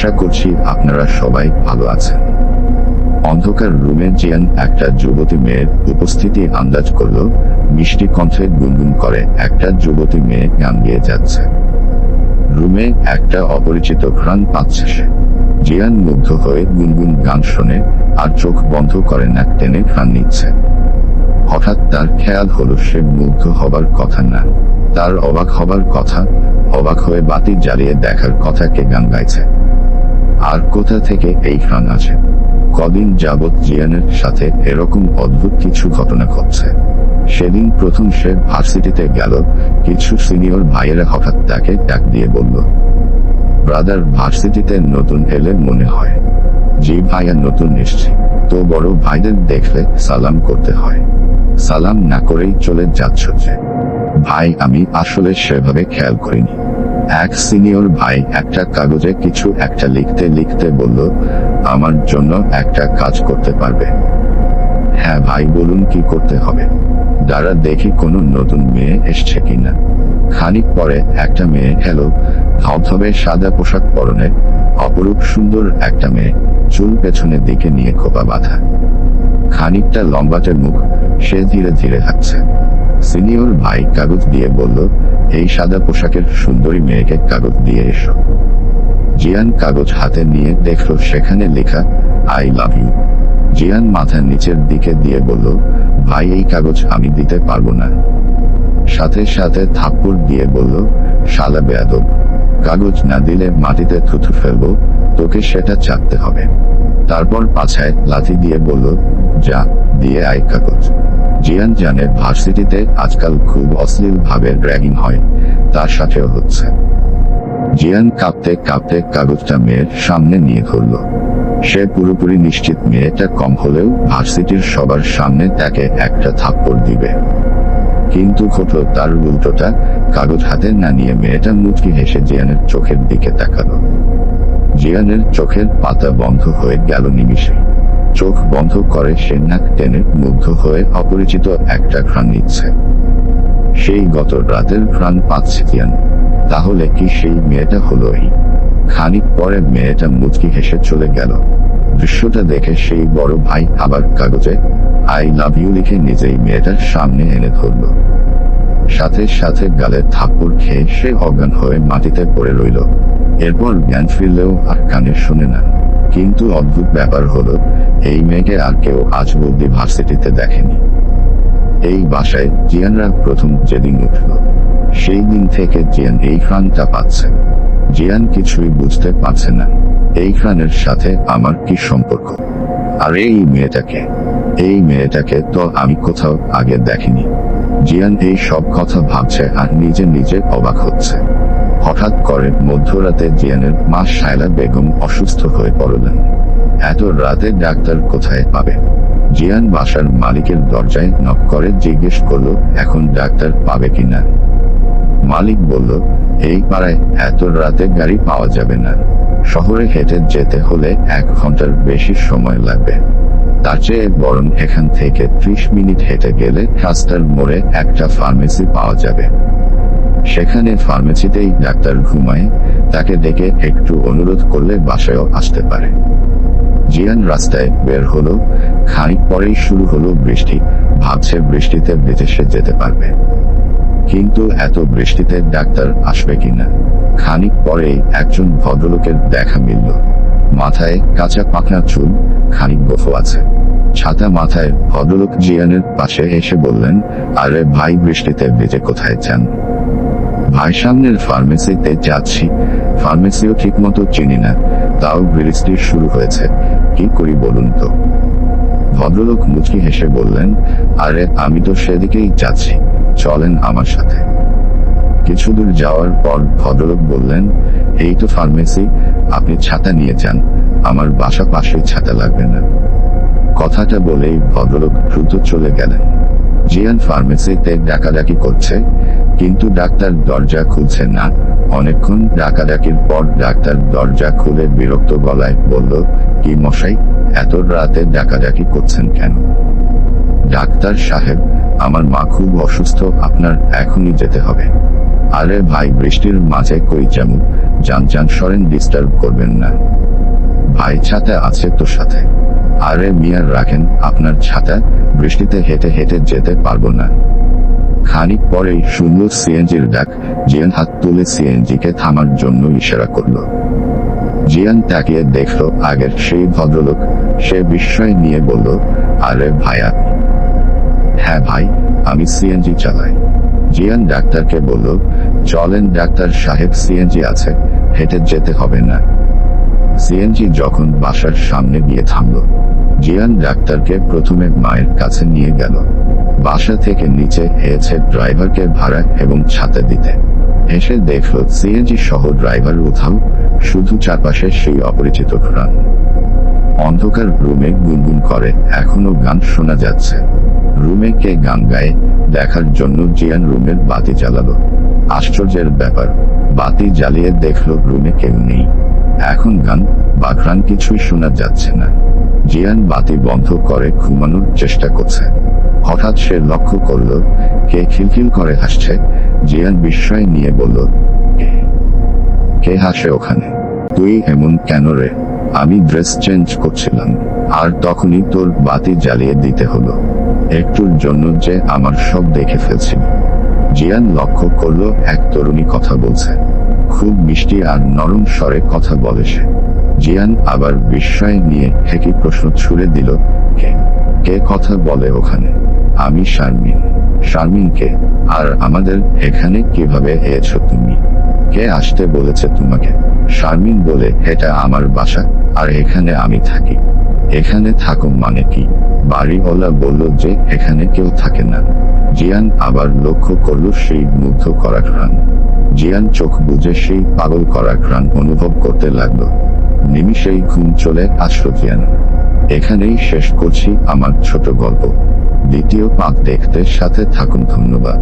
আশা করছি আপনারা সবাই ভালো আছেন। অন্ধকার রুমে জিয়ান একটা যুবতী মেয়ের উপস্থিতি আন্দাজ করল। মিষ্টি কণ্ঠে গুনগুন করে একটা যুবতী মেয়ে গান গেয়ে যাচ্ছে। রুমে একটা অপরিচিত ঘ্রাণ পাচ্ছে সে। জিয়ান মুগ্ধ হয়ে গুনগুন গান শোনে আর চোখ বন্ধ করে নাক টেনে ঘ্রাণ নিচ্ছে। হঠাৎ তার খেয়াল হলো সে মুগ্ধ হবার কথা না। তার অবাক হবার কথা, অবাক হয়ে বাতি জ্বালিয়ে দেখার কথা কে গান গাইছে। আর কোথা থেকে এই ঘ্রাণ আছে? কদিন যাবৎ জিয়ানের সাথে এরকম অদ্ভুত কিছু ঘটনা ঘটছে। সেদিন প্রথম সে ভার্সিটিতে গেল, কিছু সিনিয়র ভাইয়েরা হঠাৎ তাকে ডাক দিয়ে বলল, ব্রাদার, ভার্সিটিতে নতুন এলে মনে হয়। যে ভাইয়া নতুন এসছে। তো বড় ভাইদের দেখলে সালাম করতে হয়। সালাম না করেই চলে যাচ্ছ যে। ভাই, আমি আসলে সেভাবে খেয়াল করিনি। এক সিনিয়র ভাই একটা কাগজে কিছু একটা লিখতে লিখতে বলল, আমার জন্য একটা কাজ করতে পারবে। হ্যাঁ ভাই, বলুন কি করতে হবে? দাঁড়া দেখি কোনো নতুন মেয়ে এসছে কিনা। খানিক পরে একটা মেয়ে এলো, ধবধবে সাদা পোশাক পরনে, অপরূপ সুন্দর একটা মেয়ে চুল পেছনের দিকে নিয়ে খোপা বাঁধা। খানিকটা লম্বাটে মুখ, সে ধীরে ধীরে হাঁটছে। সিনিয়র ভাই কাগজ দিয়ে বলল এই সাদা পোশাকের সুন্দরী মেয়েকে কাগজ দিয়ে এসো। জিয়ান কাগজ হাতে নিয়ে দেখল সেখানে লেখা, আই লাভ ইউ। জিয়ান মাথা নিচের দিকে দিয়ে বলল, ভাই, এই কাগজ আমি দিতে পারব না। সাথে সাথে থাপ্পড় দিয়ে বলল, শালা বেয়াদব, কাগজ না দিলে মাটিতে থুথু ফেলব, তোকে সেটা চাপতে হবে। তারপর পাছায় লাথি দিয়ে বলল, যা, দিয়ে আয় কাগজ। জিয়ান জানে ভার্সিটিতে আজকাল খুব অশ্লীল ভাবে র্যাগিং হয়, তার সাথেও হচ্ছে। জিয়ান কাঁপতে কাঁপতে কাগজটা মেয়ের সামনে নিয়ে ধরল। সে পুরোপুরি নিশ্চিত মেয়েটা কম হলেও ভার্সিটির সবার সামনে তাকে একটা থাপ্পড় দিবে। কিন্তু ঘটল তার উল্টোটা, কাগজ হাতে না নিয়ে মেয়েটা মুচকি হেসে জিয়ানের চোখের দিকে তাকালো। জিয়ানের চোখের পাতা বন্ধ হয়ে গেল নিমিষে। চোখ বন্ধ করে সে নাক টেনে মুগ্ধ হয়ে অপরিচিত একটা ঘ্রাণ নিচ্ছে। সেই গত রাতের ঘ্রাণ পাচ্ছে জিয়ান তাহলে কি সেই মেয়েটা হলো এই? খানিক পরে মেয়েটা মুচকি হেসে চলে গেল। দৃশ্যটা দেখে সেই বড় ভাই আবার কাগজে, আই লাভ ইউ লিখে নিজেই মেয়েটার সামনে এনে ধরল। সাথে সাথে গালে থাপ্পড় খেয়ে সে অজ্ঞান হয়ে মাটিতে পড়ে রইল। এরপর জ্ঞান ফিরলেও আর কানে শুনে না। কিন্তু অদ্ভুত ব্যাপার হলো, এই মেয়েকে আর কেউ আজ অব্দি ভার্সিটিতে দেখেনি। এই বাসায় জিয়ানরা প্রথম যেদিন উঠল, সেই দিন থেকে জিয়ান এই খানটা পাচ্ছে। জিয়ান কিছুই বুঝতে পারছে না, এই খানের সাথে আমার কি সম্পর্ক? আর এই মেয়েটাকে এই মেয়েটাকে তো আমি কোথাও আগে দেখিনি। জিয়ান এই সব কথা ভাবছে আর নিজে নিজে অবাক হচ্ছে। হঠাৎ করে মধ্যরাতে জিয়ানের মা শায়লা বেগম অসুস্থ হয়ে পড়লেন। এত রাতে ডাক্তার কোথায় পাবে? জিয়ান বাসার মালিকের দরজায় নক করে জিজ্ঞেস করল, এখন ডাক্তার পাবে কিনা? মালিক বলল, এই পাড়ায় এত রাতে গাড়ি পাওয়া যাবে না। শহরে হেঁটে যেতে হলে এক ঘণ্টার বেশি সময় লাগবে। তার চেয়ে বরং এখান থেকে ত্রিশ মিনিট হেঁটে গেলে রাস্তার মোড়ে একটা ফার্মেসি পাওয়া যাবে। সেখানে ফার্মেসিতেই ডাক্তার ঘুমায়, তাকে ডেকে একটু অনুরোধ করলে বাসায়ও আসতে পারে। জিয়ান রাস্তায় বের হলো, খানিক পরেই শুরু হলো বৃষ্টি, ভাবছে বৃষ্টিতে বিদেশে যেতে পারবে। কিন্তু এত বৃষ্টিতে ডাক্তার আসবে কিনা? খানিক পরেই একজন ভদ্রলোকের দেখা মিলল। মাথায় কাঁচা পাখনা চুল, খানিক গফো আছে। ছাতা মাথায় ভদ্রলোক জিয়ানের পাশে এসে বললেন, আরে ভাই, বৃষ্টিতে বেজে কোথায় যান? ভাই সামনের ফার্মেসিতে যাচ্ছি। ফার্মেসিও ঠিক মতো চিনি না। তাও বৃষ্টি শুরু হয়েছে। কি করি বলুন তো? ভদ্রলোক মুচকি হেসে বললেন, আরে, আমি তো সেদিকেই যাচ্ছি। চলেন আমার সাথে। কিছু দূর যাওয়ার পর ভদ্রলোক বললেন, এই তো ফার্মেসি, আপনি ছাতা নিয়ে যান। আমার বাসা পাশেই ছাতা লাগবে না। কথাটা বলেই ভদ্রলোক দ্রুত চলে গেলেন। জিয়ান ফার্মেসিতে ডাকাডাকি করছে, কিন্তু ডাক্তার দরজা খুলছে না। অনেকক্ষণ ডাকাডাকির পর ডাক্তার দরজা খুলে বিরক্ত গলায় বলল, কি মশাই, এত রাতে ডাকাডাকি করছেন কেন? ডাক্তার সাহেব, আমার মা খুব অসুস্থ, আপনার এখনই যেতে হবে। আরে ভাই, বৃষ্টির মাঝে কই যেমন যান যান, সরেন, ডিস্টার্ব করবেন না। ভাই, ছাতা আছে তো সাথে। আরে মিয়ার রাখেন, আপনার ছাতা বৃষ্টিতে হেঁটে হেঁটে যেতে পারব না। খানিক পরেই শুনল সিএনজির ডাক জিয়ান হাত তুলে সিএনজিকে থামার জন্য ইশারা করল। জিয়ান তাকিয়ে দেখল আগের সেই ভদ্রলোক। সে বিস্ময় নিয়ে বলল, আরে ভাইয়া। হ্যাঁ ভাই, আমি সিএনজি চালাই। জিয়ান ডাক্তারকে বলল, চলেন, ডাক্তার সাহেব সিএনজি আছে, হেঁটে যেতে হবে না। সিএনজি যখন বাসার সামনে গিয়ে থামল জিয়ান ডাক্তারকে প্রথমে মায়ের কাছে নিয়ে গেল। বাসা থেকে নিচে হেয়েছে ড্রাইভারকে ভাড়া এবং ছাতা দিতে। এসে দেখল সিএনজি সহ ড্রাইভার উধাও, শুধু চারপাশে সেই অপরিচিত ঘোরান। অন্ধকার রুমে গুনগুন করে, এখনও গান শোনা যাচ্ছে। রুমে কে গান গায়, দেখার জন্য জিয়ান রুমের বাতি জ্বালালো। আশ্চর্যের ব্যাপার, বাতি জ্বালিয়ে দেখল রুমে কেউ নেই। এখন গান বা কিছুই শোনা যাচ্ছে না। জিয়ান বাতি বন্ধ করে ঘুমানোর চেষ্টা করছে। হঠাৎ সে লক্ষ্য করল, কে খিলখিল করে হাসছে। জিয়ান বিস্ময় নিয়ে বলল, "কে? হাসে ওখানে? তুই এমন কেন রে? আমি ড্রেস চেঞ্জ করছিলাম, আর তখনই তোর বাতি জ্বালিয়ে দিতে হলো। একটুর জন্য যে আমার সব দেখে ফেলছিল জিয়ান লক্ষ্য করল, এক তরুণী কথা বলছে। খুব মিষ্টি আর নরম স্বরে কথা বলে সে। জিয়ান আবার বিস্ময় নিয়ে একই প্রশ্ন ছুড়ে দিল, কে? কে কথা বলে ওখানে? আমি শারমিন। শারমিন কে? আর আমাদের এখানে কীভাবে এসেছ তুমি? কে আসতে বলেছে তোমাকে? শারমিন বলে, এটা আমার বাসা, আর এখানে আমি থাকি। এখানে থাকো মানে কি? বাড়িওয়ালা বলল যে, এখানে কেউ থাকে না। জিয়ান আবার লক্ষ্য করল সেই মুগ্ধ করা ঘ্রাণ জিয়ান চোখ বুঝে সেই পাগল করা ঘ্রাণ অনুভব করতে লাগল। নিমিষেই ঘুম চলে আসলো জিয়ান এখানেই শেষ করছি আমার ছোট গল্প। দ্বিতীয় পাক দেখতে সাথে থাকুন ধন্যবাদ।